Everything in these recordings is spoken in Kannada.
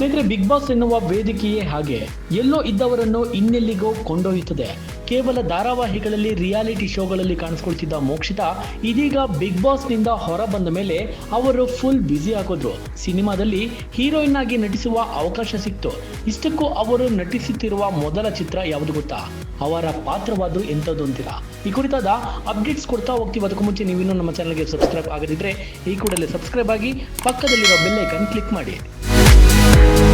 ಸ್ನೇಹಿತರೆ ಬಿಗ್ ಬಾಸ್ ಎನ್ನುವ ವೇದಿಕೆಯೇ ಹಾಗೆ, ಎಲ್ಲೋ ಇದ್ದವರನ್ನು ಇನ್ನೆಲ್ಲಿಗೋ ಕೊಂಡೊಯ್ಯುತ್ತದೆ. ಕೇವಲ ಧಾರಾವಾಹಿಗಳಲ್ಲಿ ರಿಯಾಲಿಟಿ ಶೋಗಳಲ್ಲಿ ಕಾಣಿಸ್ಕೊಳ್ತಿದ್ದ ಮೋಕ್ಷಿತಾ, ಇದೀಗ ಬಿಗ್ ಬಾಸ್ನಿಂದ ಹೊರ ಬಂದ ಮೇಲೆ ಅವರು ಫುಲ್ ಬ್ಯುಸಿ ಆಗೋದ್ರು. ಸಿನಿಮಾದಲ್ಲಿ ಹೀರೋಯಿನ್ ಆಗಿ ನಟಿಸುವ ಅವಕಾಶ ಸಿಕ್ತು. ಇಷ್ಟಕ್ಕೂ ಅವರು ನಟಿಸುತ್ತಿರುವ ಮೊದಲ ಚಿತ್ರ ಯಾವುದು ಗೊತ್ತಾ? ಅವರ ಪಾತ್ರವಾದ್ರು ಎಂಥದ್ದು ಈ ಕುರಿತಾದ ಅಪ್ಡೇಟ್ಸ್ ಕೊಡ್ತಾ ಹೋಗ್ತೀವಿ. ಅದಕ್ಕೂ ಮುಂಚೆ ನೀವಿನ್ನೂ ನಮ್ಮ ಚಾನಲ್ಗೆ ಸಬ್ಸ್ಕ್ರೈಬ್ ಆಗದಿದ್ರೆ ಈ ಕೂಡಲೇ ಸಬ್ಸ್ಕ್ರೈಬ್ ಆಗಿ ಪಕ್ಕದಲ್ಲಿರೋ ಬೆಲ್ಲೈಕನ್ ಕ್ಲಿಕ್ ಮಾಡಿ. ಮೊದಲು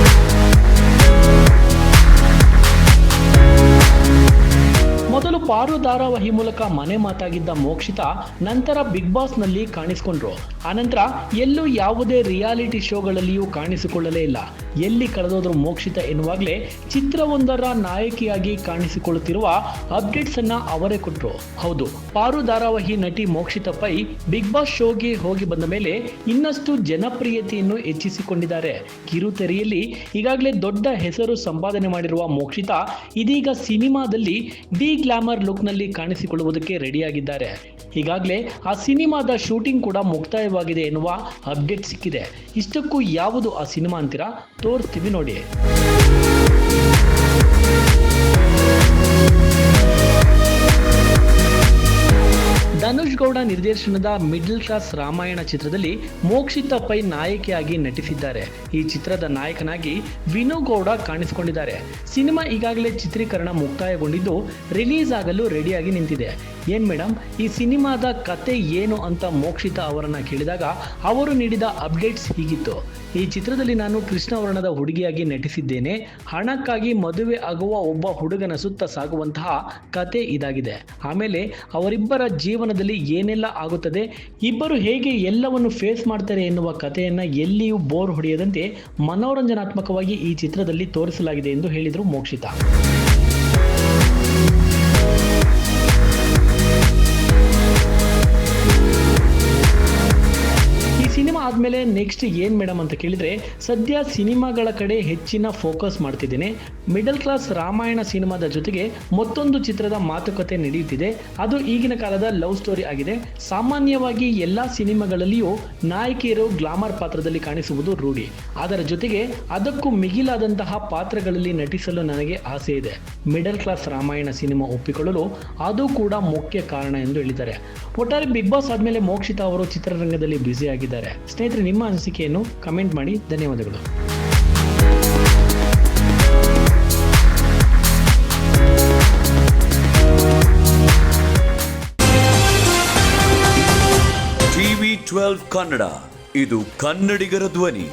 ಪಾರು ಧಾರಾವಾಹಿ ಮೂಲಕ ಮನೆ ಮಾತಾಗಿದ್ದ ಮೋಕ್ಷಿತಾ ನಂತರ ಬಿಗ್ ಬಾಸ್ನಲ್ಲಿ ಕಾಣಿಸಿಕೊಂಡ್ರು. ಆನಂತರ ಎಲ್ಲೂ ಯಾವುದೇ ರಿಯಾಲಿಟಿ ಶೋಗಳಲ್ಲಿಯೂ ಕಾಣಿಸಿಕೊಳ್ಳಲೇ ಇಲ್ಲ. ಎಲ್ಲಿ ಕಳೆದೋದ್ರು ಮೋಕ್ಷಿತ ಎನ್ನುವಾಗಲೇ ಚಿತ್ರವೊಂದರ ನಾಯಕಿಯಾಗಿ ಕಾಣಿಸಿಕೊಳ್ಳುತ್ತಿರುವ ಅಪ್ಡೇಟ್ಸ್ ಅನ್ನ ಅವರೇ ಕೊಟ್ಟರು ಹೌದು ಪಾರು ಧಾರಾವಾಹಿ ನಟಿ ಮೋಕ್ಷಿತ ಪೈ ಬಿಗ್ ಬಾಸ್ ಶೋಗೆ ಹೋಗಿ ಬಂದ ಮೇಲೆ ಇನ್ನಷ್ಟು ಜನಪ್ರಿಯತೆಯನ್ನು ಹೆಚ್ಚಿಸಿಕೊಂಡಿದ್ದಾರೆ. ಕಿರುತೆರೆಯಲ್ಲಿ ಈಗಾಗಲೇ ದೊಡ್ಡ ಹೆಸರು ಸಂಪಾದನೆ ಮಾಡಿರುವ ಮೋಕ್ಷಿತಾ ಇದೀಗ ಸಿನಿಮಾದಲ್ಲಿ ಡಿ ಗ್ಲಾಮರ್ ಲುಕ್ನಲ್ಲಿ ಕಾಣಿಸಿಕೊಳ್ಳುವುದಕ್ಕೆ ರೆಡಿಯಾಗಿದ್ದಾರೆ. ಈಗಾಗಲೇ ಆ ಸಿನಿಮಾದ ಶೂಟಿಂಗ್ ಕೂಡ ಮುಕ್ತಾಯವಾಗಿದೆ ಎನ್ನುವ ಅಪ್ಡೇಟ್ ಸಿಕ್ಕಿದೆ. ಇಷ್ಟಕ್ಕೂ ಯಾವುದು ಆ ಸಿನಿಮಾ ಅಂತೀರಾ? ತೋರಿಸ್ತೀವಿ ನೋಡಿ. ಧನುಷ್ ಗೌಡ ನಿರ್ದೇಶನದ ಮಿಡ್ಲ್ ಕ್ಲಾಸ್ ರಾಮಾಯಣ ಚಿತ್ರದಲ್ಲಿ ಮೋಕ್ಷಿತ ಪೈ ನಾಯಕಿಯಾಗಿ ನಟಿಸಿದ್ದಾರೆ. ಈ ಚಿತ್ರದ ನಾಯಕನಾಗಿ ವಿನು ಗೌಡ ಕಾಣಿಸಿಕೊಂಡಿದ್ದಾರೆ. ಸಿನಿಮಾ ಈಗಾಗಲೇ ಚಿತ್ರೀಕರಣ ಮುಕ್ತಾಯಗೊಂಡಿದ್ದು ರಿಲೀಸ್ ಆಗಲು ರೆಡಿಯಾಗಿ ನಿಂತಿದೆ. ಏನ್ ಮೇಡಮ್ ಈ ಸಿನಿಮಾದ ಕತೆ ಏನು ಅಂತ ಮೋಕ್ಷಿತ ಅವರನ್ನ ಕೇಳಿದಾಗ ಅವರು ನೀಡಿದ ಅಪ್ಡೇಟ್ಸ್ ಹೀಗಿತ್ತು. ಈ ಚಿತ್ರದಲ್ಲಿ ನಾನು ಕೃಷ್ಣವರ್ಣದ ಹುಡುಗಿಯಾಗಿ ನಟಿಸಿದ್ದೇನೆ. ಹಣಕ್ಕಾಗಿ ಮದುವೆ ಆಗುವ ಒಬ್ಬ ಹುಡುಗನ ಸುತ್ತ ಸಾಗುವಂತಹ ಕತೆ ಇದಾಗಿದೆ. ಆಮೇಲೆ ಅವರಿಬ್ಬರ ಜೀವನದಲ್ಲಿ ಏನೆಲ್ಲ ಆಗುತ್ತದೆ, ಇಬ್ಬರು ಹೇಗೆ ಎಲ್ಲವನ್ನು ಫೇಸ್ ಮಾಡ್ತಾರೆ ಎನ್ನುವ ಕಥೆಯನ್ನು ಎಲ್ಲಿಯೂ ಬೋರ್ ಹೊಡೆಯದಂತೆ ಮನೋರಂಜನಾತ್ಮಕವಾಗಿ ಈ ಚಿತ್ರದಲ್ಲಿ ತೋರಿಸಲಾಗಿದೆ ಎಂದು ಹೇಳಿದರು ಮೋಕ್ಷಿತಾ. ಸಿನಿಮಾ ಆದಮೇಲೆ ನೆಕ್ಸ್ಟ್ ಏನು ಮೇಡಮ್ ಅಂತ ಕೇಳಿದರೆ, ಸದ್ಯ ಸಿನಿಮಾಗಳ ಕಡೆ ಹೆಚ್ಚಿನ ಫೋಕಸ್ ಮಾಡ್ತಿದ್ದೇನೆ. ಮಿಡಲ್ ಕ್ಲಾಸ್ ರಾಮಾಯಣ ಸಿನಿಮಾದ ಜೊತೆಗೆ ಮತ್ತೊಂದು ಚಿತ್ರದ ಮಾತುಕತೆ ನಡೆಯುತ್ತಿದೆ. ಅದು ಈಗಿನ ಕಾಲದ ಲವ್ ಸ್ಟೋರಿ ಆಗಿದೆ. ಸಾಮಾನ್ಯವಾಗಿ ಎಲ್ಲ ಸಿನಿಮಾಗಳಲ್ಲಿಯೂ ನಾಯಕಿಯರು ಗ್ಲಾಮರ್ ಪಾತ್ರದಲ್ಲಿ ಕಾಣಿಸುವುದು ರೂಢಿ. ಅದರ ಜೊತೆಗೆ ಅದಕ್ಕೂ ಮಿಗಿಲಾದಂತಹ ಪಾತ್ರಗಳಲ್ಲಿ ನಟಿಸಲು ನನಗೆ ಆಸೆ ಇದೆ. ಮಿಡಲ್ ಕ್ಲಾಸ್ ರಾಮಾಯಣ ಸಿನಿಮಾ ಒಪ್ಪಿಕೊಳ್ಳಲು ಅದು ಕೂಡ ಮುಖ್ಯ ಕಾರಣ ಎಂದು ಹೇಳಿದ್ದಾರೆ. ಒಟ್ಟಾರೆ ಬಿಗ್ ಬಾಸ್ ಆದಮೇಲೆ ಮೋಕ್ಷಿತಾ ಅವರು ಚಿತ್ರರಂಗದಲ್ಲಿ ಬ್ಯುಸಿ ಆಗಿದ್ದಾರೆ. ಸ್ನೇಹಿತರೆ ನಿಮ್ಮ ಅನಿಸಿಕೆಯನ್ನು ಕಮೆಂಟ್ ಮಾಡಿ. ಧನ್ಯವಾದಗಳು. ಟಿವಿ ಟ್ವೆಲ್ವ್ ಕನ್ನಡ ಇದು ಕನ್ನಡಿಗರ ಧ್ವನಿ.